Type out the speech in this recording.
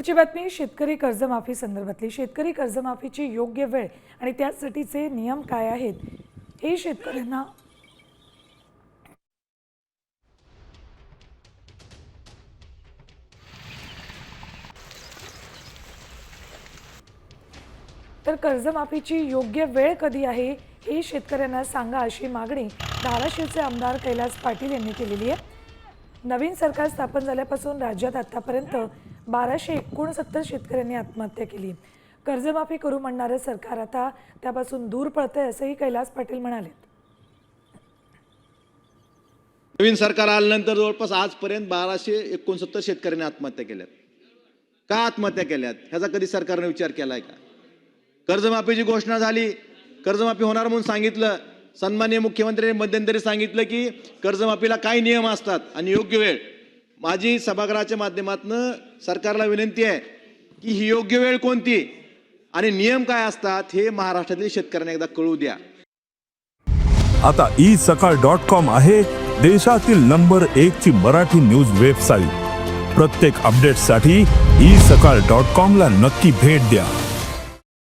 पुढची बातमी शेतकरी कर्जमाफी संदर्भातली. शेतकरी कर्जमाफीची योग्य वेळ आणि त्यासाठीचे नियम काय आहेत हे शेतकऱ्यांना तर कर्जमाफीची योग्य वेळ कधी आहे हे शेतकऱ्यांना सांगा अशी मागणी धाराशिवचे आमदार कैलास पाटील यांनी केलेली आहे. नवीन सरकार स्थापन झाल्यापासून राज्यात आतापर्यंत बाराशे एकोणसत्तर शेतकऱ्यांनी आत्महत्या केली. कर्जमाफी करू म्हणणारं सरकार आता त्यापासून दूर पळतंय असंही कैलास पाटील म्हणाले. नवीन सरकार आल्यानंतर जवळपास आजपर्यंत बाराशे एकोणसत्तर शेतकऱ्यांनी आत्महत्या केल्यात. का आत्महत्या केल्यात? ह्याचा कधी सरकारने विचार केलाय का? कर्जमाफीची घोषणा झाली. कर्जमाफी होणार म्हणून सांगितलं. सन्माननीय मुख्यमंत्र्यांनी मध्यंतरी सांगितलं की कर्जमाफीला काही नियम असतात आणि योग्य वेळ माझी सभागृहाच्या माध्यमातून सरकारला विनंती आहे की ही योग्य वेळ कोणती आणि नियम काय असतात हे महाराष्ट्रातील शेतकऱ्यांना एकदा कळू द्या. आता ई सकाळ डॉट कॉम आहे देशातील नंबर एक ची मराठी न्यूज वेबसाईट. प्रत्येक अपडेटसाठी ई सकाळ डॉट कॉम ला नक्की भेट द्या.